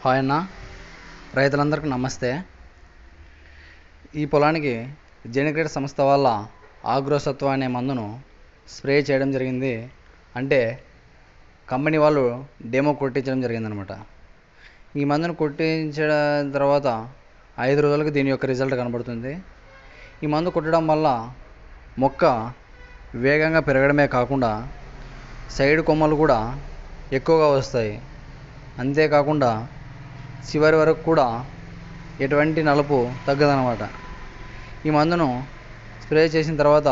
Hi అన్న. రైతులందరికీ నమస్తే. ఈ పొలానికి జెనిక్రేట్ సంస్థ వల్ల ఆగ్రోసత్వ అనే మందును స్ప్రే చేయడం జరిగింది. అంటే కంపెనీ వాళ్ళు డెమో కొట్టించడం జరిగిందనమాట. ఈ మందును కొట్టించిన తర్వాత ఐదు రోజులకు దీని యొక్క రిజల్ట్ కనబడుతుంది. ఈ మందు కొట్టడం వల్ల మొక్క వేగంగా పెరగడమే కాకుండా సైడ్ కొమ్మలు కూడా ఎక్కువగా వస్తాయి. అంతేకాకుండా చివరి వరకు కూడా ఎటువంటి నలుపు తగ్గదనమాట ఈ మందును స్ప్రే చేసిన తర్వాత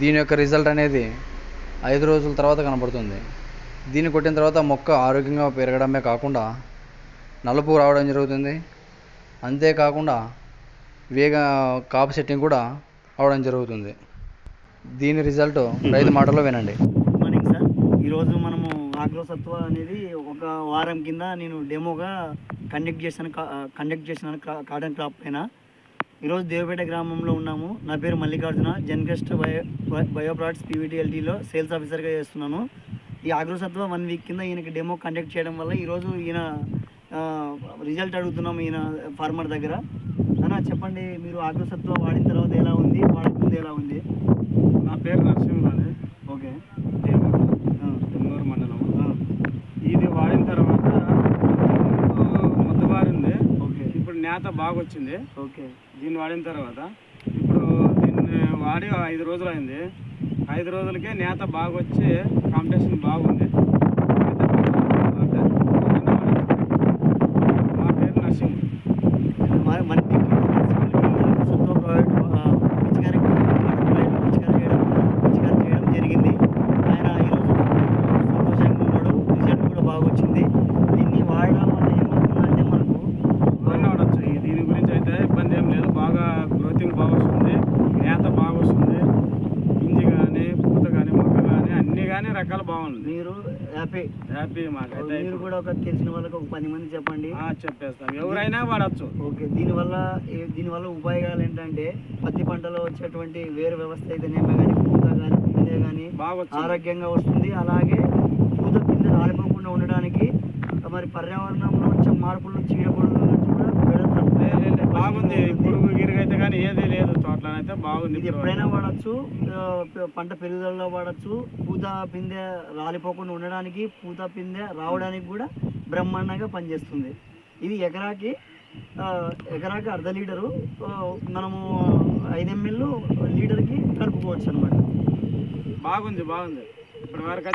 దీని యొక్క రిజల్ట్ అనేది ఐదు రోజుల తర్వాత కనబడుతుంది. దీన్ని కొట్టిన తర్వాత మొక్క ఆరోగ్యంగా పెరగడమే కాకుండా నలుపు రావడం జరుగుతుంది. అంతేకాకుండా వేగ కాపు సెట్టింగ్ కూడా అవడం జరుగుతుంది. దీని రిజల్ట్ రైతు మాటలో వినండి. ఈరోజు మనము ఆగ్రోసత్వ అనేది ఒక వారం కింద నేను డెమోగా కండక్ట్ చేశాను కండక్ట్ చేసినాను కాటన్ క్రాప్ పైన. ఈరోజు దేవపేట గ్రామంలో ఉన్నాము. నా పేరు మల్లికార్జున. జెన్గెస్ట్ బయో బయో- బయో పీవీటీఎల్టీలో సేల్స్ ఆఫీసర్గా చేస్తున్నాను. ఈ ఆగ్రోసత్వ వన్ వీక్ కింద ఈయనకి డెమో కండక్ట్ చేయడం వల్ల ఈరోజు ఈయన రిజల్ట్ అడుగుతున్నాము ఈయన ఫార్మర్ దగ్గర. అన్న చెప్పండి మీరు ఆగ్రోసత్వ వాడిన తర్వాత ఎలా ఉంది? వాడకముందు ఎలా ఉంది నా పేరు నరసింహరాజు ఓకే దేవూరు ఆ, తుమ్మూరు మండలం ఆ, ఇది వాడిన తర్వాత ముద్దు బారింది ఓకే నేత బాగా వచ్చింది ఓకే. దీన్ని వాడిన తర్వాత ఇప్పుడు దీన్ని వాడి ఐదు రోజులు అయింది. ఐదు రోజులకే నేత బాగా వచ్చి కాంపిటీషన్ బాగుంది నా పేరు నరసింహ మరి మనకి సత్వ ప్రైవేట్ పిచికారి ప్రైవేట్ పిచికారి చేయడం పిచికారి చేయడం జరిగింది ఆయన ఈరోజు సంతోషంగా ఉన్నాడు రిజల్ట్ కూడా బాగా వచ్చింది దీన్ని వాడడం వల్ల ఏమవుతుందంటే మనకు బాగానే వాడచ్చు ఈ దీని గురించి అయితే ఇబ్బంది ఏం లేదు బాగా గ్రోతింగ్ బాగా వస్తుంది నేత బాగా వస్తుంది గింజ కానీ పూత కానీ మొక్క కానీ అన్ని కానీ రకాలు బాగుంది. మీరు హ్యాపీ. హ్యాపీ మాకైతే మీరు. కూడా ఒక తెలిసిన వాళ్ళకి ఒక పది మంది చెప్పండి. చెప్పేస్తాం. ఎవరైనా వాడచ్చు. ఓకే దీనివల్ల దీనివల్ల ఉపయోగాలు ఏంటంటే పత్తి పంటలో వచ్చేటువంటి వేరు వ్యవస్థ అయితేనేమో కానీ పూత కానీ పిందె కానీ ఆరోగ్యంగా వస్తుంది. అలాగే పూత పిందె రాలిపోకుండా ఉండడానికి మరి పర్యావరణంలో వచ్చే మార్పులు చీడపురుగుల బాగుంది పురుగు గిరుగు అయితే కానీ ఏది లేదు తోటలో అయితే బాగుంది ఇది. ఎప్పుడైనా వాడచ్చు పంట పెరుగుదలలో వాడచ్చు పూత పిందె రాలిపోకుండా ఉండడానికి పూత పిందె రావడానికి కూడా బ్రహ్మాండంగా పనిచేస్తుంది. ఇది ఎకరాకి ఎకరాకి అర్ధ లీటరు మనము ఐదు ఎంఎల్ లీటర్కి కలుపుకోవచ్చు అనమాట బాగుంది బాగుంది. ఇప్పటి వరకు